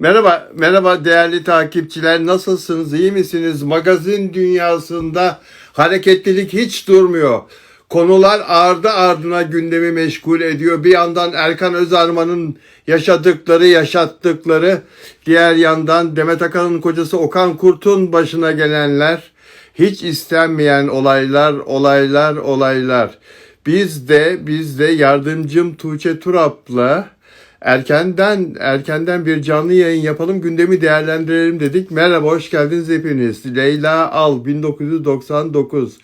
Merhaba, merhaba değerli takipçiler. Nasılsınız? İyi misiniz? Magazin dünyasında hareketlilik hiç durmuyor. Konular ardı ardına gündemi meşgul ediyor. Bir yandan Erkan Özarman'ın yaşadıkları, yaşattıkları, diğer yandan Demet Akalın'ın kocası Okan Kurt'un başına gelenler, hiç istenmeyen olaylar, olaylar, olaylar. Biz de, biz de yardımcım Tuğçe Turap'la erkenden erkenden bir canlı yayın yapalım, gündemi değerlendirelim dedik. Merhaba, hoş geldiniz hepiniz. Leyla Al 1999.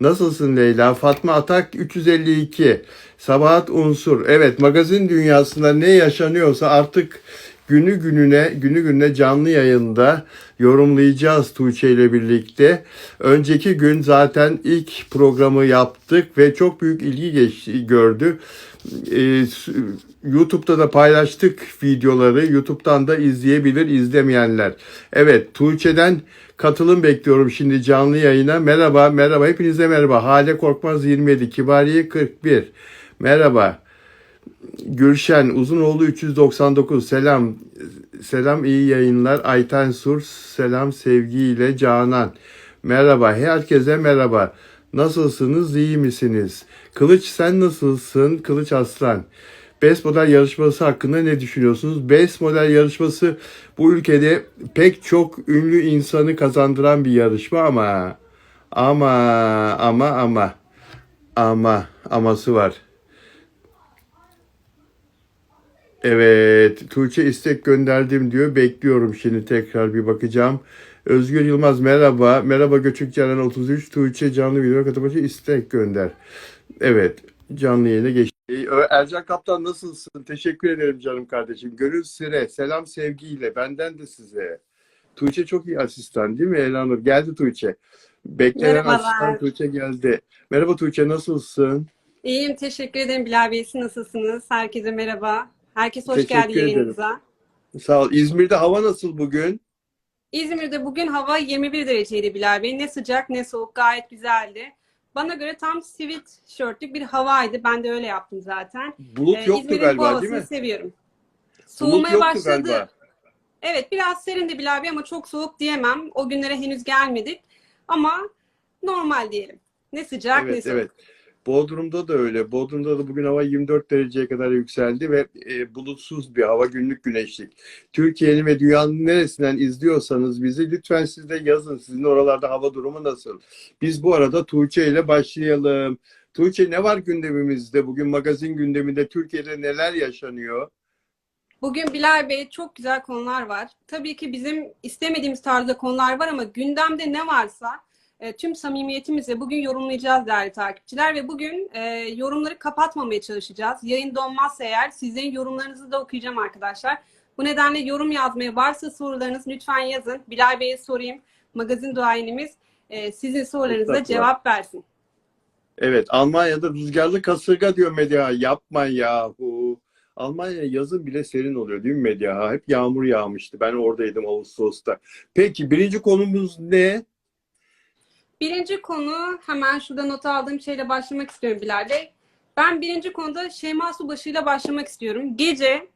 Nasılsın Leyla? Fatma Atak 352. Sabahat Unsur. Evet, magazin dünyasında ne yaşanıyorsa artık günü gününe günü gününe canlı yayında yorumlayacağız Tuğçe ile birlikte. Önceki gün zaten ilk programı yaptık ve çok büyük ilgi geçti, gördü. Ee, YouTube'da da paylaştık videoları. YouTube'dan da izleyebilir izlemeyenler. Evet Tuğçe'den katılım bekliyorum şimdi canlı yayına. Merhaba merhaba hepinize merhaba. Hale Korkmaz 27, Kibariye 41. Merhaba. Gülşen Uzunoğlu 399 selam selam iyi yayınlar. Ayten Sur selam sevgiyle Canan. Merhaba herkese merhaba. Nasılsınız iyi misiniz? Kılıç sen nasılsın? Kılıç Aslan. Best Model yarışması hakkında ne düşünüyorsunuz? Best Model yarışması bu ülkede pek çok ünlü insanı kazandıran bir yarışma ama ama ama ama ama aması var. Evet, Tuğçe istek gönderdim diyor. Bekliyorum şimdi tekrar bir bakacağım. Özgür Yılmaz merhaba. Merhaba Göçük Ceren 33. Tuğçe canlı video katılmak istek gönder. Evet, canlı yayına geçti. Ercan Kaptan nasılsın? Teşekkür ederim canım kardeşim. Gönül Sire, selam sevgiyle. Benden de size. Tuğçe çok iyi asistan değil mi Elanur? Geldi Tuğçe. Beklenen Merhabalar. asistan Tuğçe geldi. Merhaba Tuğçe nasılsın? İyiyim, teşekkür ederim Bilal Bey. Siz nasılsınız? Herkese merhaba. Herkes hoş Teşekkür geldi ederim. yayınımıza. Sağ ol. İzmir'de hava nasıl bugün? İzmir'de bugün hava 21 dereceydi Bilal Bey. Ne sıcak ne soğuk, gayet güzeldi. Bana göre tam sweatshirtlük bir havaydı. Ben de öyle yaptım zaten. Bulut Ee, yoktu İzmir'in galiba değil mi? seviyorum. Soğumaya başladı. galiba. Evet, biraz serindi Bilal Bey ama çok soğuk diyemem. O günlere henüz gelmedik. Ama normal diyelim. Ne sıcak ne Evet soğuk. evet. Bodrum'da da öyle. Bodrum'da da bugün hava 24 dereceye kadar yükseldi ve e, bulutsuz bir hava, günlük güneşlik. Türkiye'nin ve dünyanın neresinden izliyorsanız bizi lütfen siz de yazın. Sizin oralarda hava durumu nasıl? Biz bu arada Tuğçe ile başlayalım. Tuğçe ne var gündemimizde? Bugün magazin gündeminde Türkiye'de neler yaşanıyor? Bugün Bilal Bey çok güzel konular var. Tabii ki bizim istemediğimiz tarzda konular var ama gündemde ne varsa e, tüm samimiyetimizle bugün yorumlayacağız değerli takipçiler ve bugün e, yorumları kapatmamaya çalışacağız. Yayın donmazsa eğer sizlerin yorumlarınızı da okuyacağım arkadaşlar. Bu nedenle yorum yazmaya varsa sorularınız lütfen yazın. Bilal Bey'e sorayım. Magazin duayenimiz e, sizin sorularınıza Mutlaka. cevap versin. Evet, Almanya'da rüzgarlı kasırga diyor Medya. Yapma yahu. Almanya yazın bile serin oluyor değil mi Medya? Hep yağmur yağmıştı. Ben oradaydım Ağustos'ta. Peki birinci konumuz ne? Birinci konu hemen şurada not aldığım şeyle başlamak istiyorum Bilal Bey. Ben birinci konuda Şeyma Subaşı ile başlamak istiyorum. Gece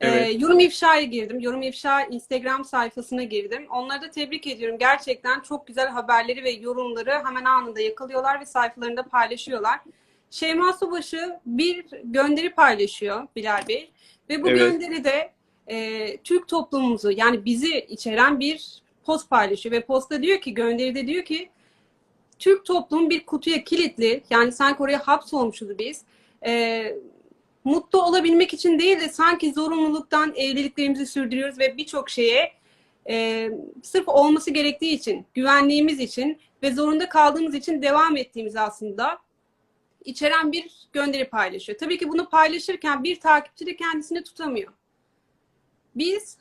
Evet. e, yorum ifşaya girdim. Yorum ifşa Instagram sayfasına girdim. Onları da tebrik ediyorum. Gerçekten çok güzel haberleri ve yorumları hemen anında yakalıyorlar ve sayfalarında paylaşıyorlar. Şeyma Subaşı bir gönderi paylaşıyor Bilal Bey. Ve bu Evet. gönderide e, Türk toplumumuzu yani bizi içeren bir post paylaşıyor. Ve postta diyor ki gönderide diyor ki Türk toplumu bir kutuya kilitli. Yani sanki oraya hapsolmuşuz biz. Ee, mutlu olabilmek için değil de sanki zorunluluktan evliliklerimizi sürdürüyoruz ve birçok şeye e, sırf olması gerektiği için, güvenliğimiz için ve zorunda kaldığımız için devam ettiğimiz aslında içeren bir gönderi paylaşıyor. Tabii ki bunu paylaşırken bir takipçi de kendisini tutamıyor. Biz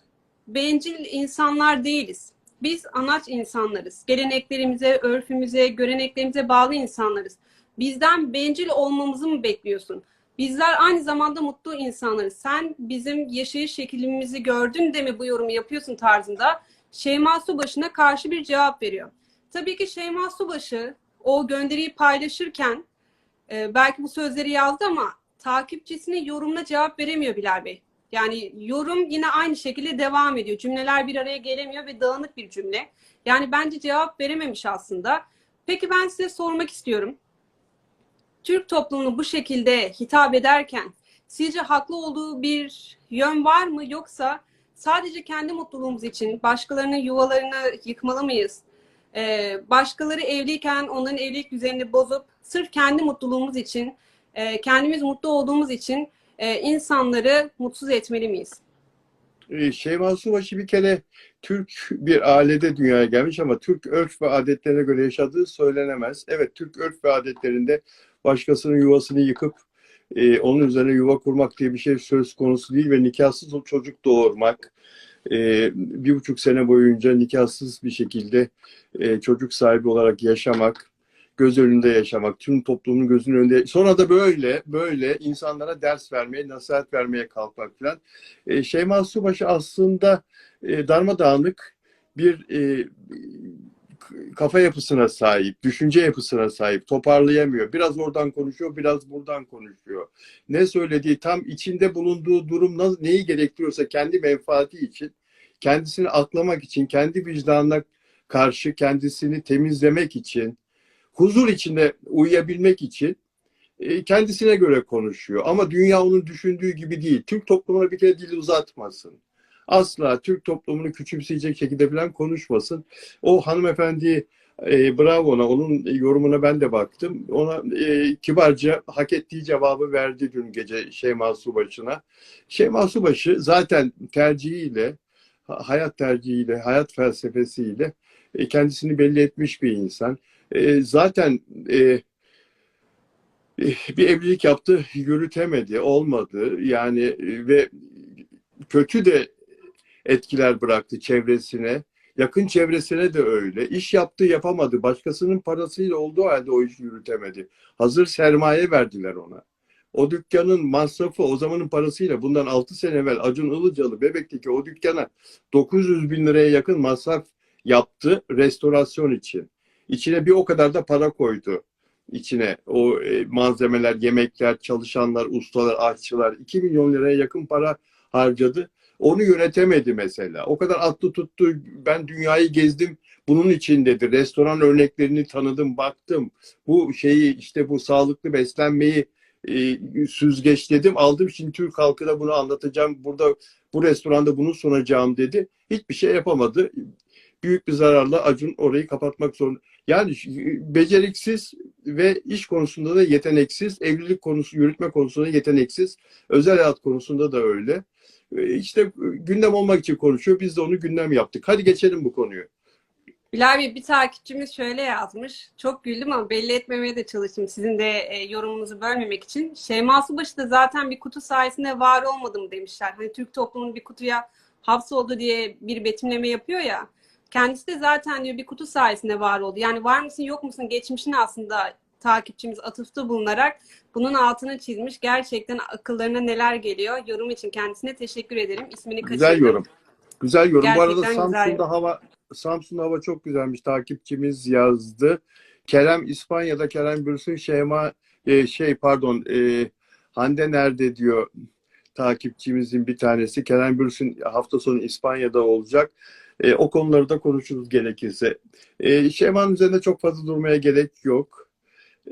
bencil insanlar değiliz. Biz anaç insanlarız. Geleneklerimize, örfümüze, göreneklerimize bağlı insanlarız. Bizden bencil olmamızı mı bekliyorsun? Bizler aynı zamanda mutlu insanlarız. Sen bizim yaşayış şeklimizi gördün de mi bu yorumu yapıyorsun tarzında Şeyma Subaşı'na karşı bir cevap veriyor. Tabii ki Şeyma Subaşı o gönderiyi paylaşırken e, belki bu sözleri yazdı ama takipçisinin yorumuna cevap veremiyor Bilal Bey. Yani yorum yine aynı şekilde devam ediyor. Cümleler bir araya gelemiyor ve dağınık bir cümle. Yani bence cevap verememiş aslında. Peki ben size sormak istiyorum. Türk toplumunu bu şekilde hitap ederken sizce haklı olduğu bir yön var mı yoksa sadece kendi mutluluğumuz için başkalarının yuvalarını yıkmalı mıyız? Ee, başkaları evliyken onların evlilik düzenini bozup sırf kendi mutluluğumuz için, e, kendimiz mutlu olduğumuz için e, insanları mutsuz etmeli miyiz? Ee, Şeyma Subaşı bir kere Türk bir ailede dünyaya gelmiş ama Türk örf ve adetlerine göre yaşadığı söylenemez. Evet Türk örf ve adetlerinde başkasının yuvasını yıkıp e, onun üzerine yuva kurmak diye bir şey söz konusu değil ve nikahsız çocuk doğurmak e, bir buçuk sene boyunca nikahsız bir şekilde e, çocuk sahibi olarak yaşamak göz önünde yaşamak, tüm toplumun gözünün önünde. Sonra da böyle böyle insanlara ders vermeye, nasihat vermeye kalkmak falan. E, Şeyma Subaşı aslında e, darmadağınık bir e, kafa yapısına sahip, düşünce yapısına sahip, toparlayamıyor. Biraz oradan konuşuyor, biraz buradan konuşuyor. Ne söylediği, tam içinde bulunduğu durum neyi gerektiriyorsa kendi menfaati için, kendisini aklamak için, kendi vicdanına karşı kendisini temizlemek için, huzur içinde uyuyabilmek için e, kendisine göre konuşuyor. Ama dünya onun düşündüğü gibi değil. Türk toplumuna bir kere dil uzatmasın. Asla Türk toplumunu küçümseyecek şekilde falan konuşmasın. O hanımefendi e, bravo ona. Onun yorumuna ben de baktım. Ona e, kibarca hak ettiği cevabı verdi dün gece Şeyma Subaşı'na. Şeyma Subaşı zaten tercihiyle, ha- hayat tercihiyle, hayat felsefesiyle e, kendisini belli etmiş bir insan. E, zaten e, e, bir evlilik yaptı, yürütemedi, olmadı. Yani e, ve kötü de etkiler bıraktı çevresine. Yakın çevresine de öyle. İş yaptı, yapamadı. Başkasının parasıyla olduğu halde o işi yürütemedi. Hazır sermaye verdiler ona. O dükkanın masrafı o zamanın parasıyla bundan 6 sene evvel Acun Ilıcalı Bebek'teki o dükkana 900 bin liraya yakın masraf yaptı restorasyon için. İçine bir o kadar da para koydu içine. O e, malzemeler, yemekler, çalışanlar, ustalar, aşçılar 2 milyon liraya yakın para harcadı. Onu yönetemedi mesela. O kadar attı tuttu. Ben dünyayı gezdim. Bunun için dedi. Restoran örneklerini tanıdım, baktım. Bu şeyi işte bu sağlıklı beslenmeyi e, süzgeçledim. Aldım şimdi Türk halkına bunu anlatacağım. Burada bu restoranda bunu sunacağım dedi. Hiçbir şey yapamadı. Büyük bir zararla Acun orayı kapatmak zorunda. Yani beceriksiz ve iş konusunda da yeteneksiz, evlilik konusu, yürütme konusunda yeteneksiz, özel hayat konusunda da öyle. E, İşte gündem olmak için konuşuyor. Biz de onu gündem yaptık. Hadi geçelim bu konuyu. Bilal Bey bir takipçimiz şöyle yazmış. Çok güldüm ama belli etmemeye de çalıştım sizin de e, yorumunuzu bölmemek için. Şeyma Subaşı da zaten bir kutu sayesinde var olmadım demişler. Hani Türk toplumunun bir kutuya hapsoldu diye bir betimleme yapıyor ya. Kendisi de zaten diyor bir kutu sayesinde var oldu. Yani var mısın yok musun geçmişini aslında takipçimiz atıfta bulunarak bunun altını çizmiş. Gerçekten akıllarına neler geliyor. Yorum için kendisine teşekkür ederim. İsmini Güzel kaçırdım. yorum. Güzel yorum. Bu arada Gerçekten güzel Samsun'da hava Samsun'da hava çok güzelmiş. Takipçimiz yazdı. Kerem İspanya'da Kerem Bürsin Şeyma e, şey pardon e, Hande nerede diyor takipçimizin bir tanesi. Kerem Bürsin hafta sonu İspanya'da olacak. E, o konuları da konuşuruz gerekirse. E, Şeyma'nın üzerinde çok fazla durmaya gerek yok.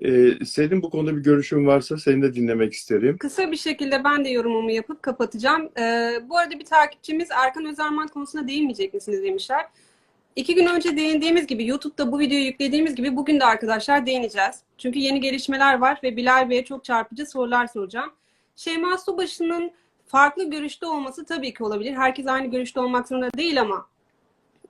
E, senin bu konuda bir görüşün varsa seni de dinlemek isterim. Kısa bir şekilde ben de yorumumu yapıp kapatacağım. Ee, bu arada bir takipçimiz Erkan Özarman konusuna değinmeyecek misiniz demişler. İki gün önce değindiğimiz gibi YouTube'da bu videoyu yüklediğimiz gibi bugün de arkadaşlar değineceğiz. Çünkü yeni gelişmeler var ve Bilal Bey'e çok çarpıcı sorular soracağım. Şeyma Subaşı'nın farklı görüşte olması tabii ki olabilir. Herkes aynı görüşte olmak zorunda değil ama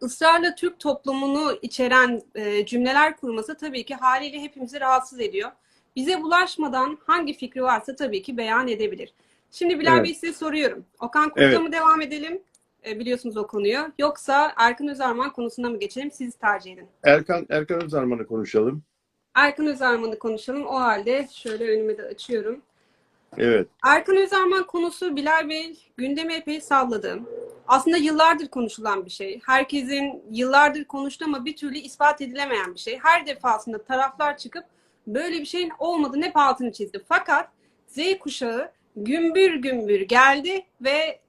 ısrarla Türk toplumunu içeren e, cümleler kurması tabii ki haliyle hepimizi rahatsız ediyor. Bize bulaşmadan hangi fikri varsa tabii ki beyan edebilir. Şimdi Bilal Evet. Bey size soruyorum. Okan Kurt'a Evet. mı devam edelim? E, biliyorsunuz o konuyu. Yoksa Erkan Özarman konusuna mı geçelim? Siz tercih edin. Erkan Erkan Özarman'ı konuşalım. Erkan Özarman'ı konuşalım. O halde şöyle önüme de açıyorum. Evet. Erkan Özarman konusu Bilal Bey gündemi epey salladı. Aslında yıllardır konuşulan bir şey. Herkesin yıllardır konuştuğu ama bir türlü ispat edilemeyen bir şey. Her defasında taraflar çıkıp böyle bir şeyin olmadığını hep altını çizdi. Fakat Z kuşağı gümbür gümbür geldi ve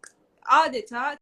adeta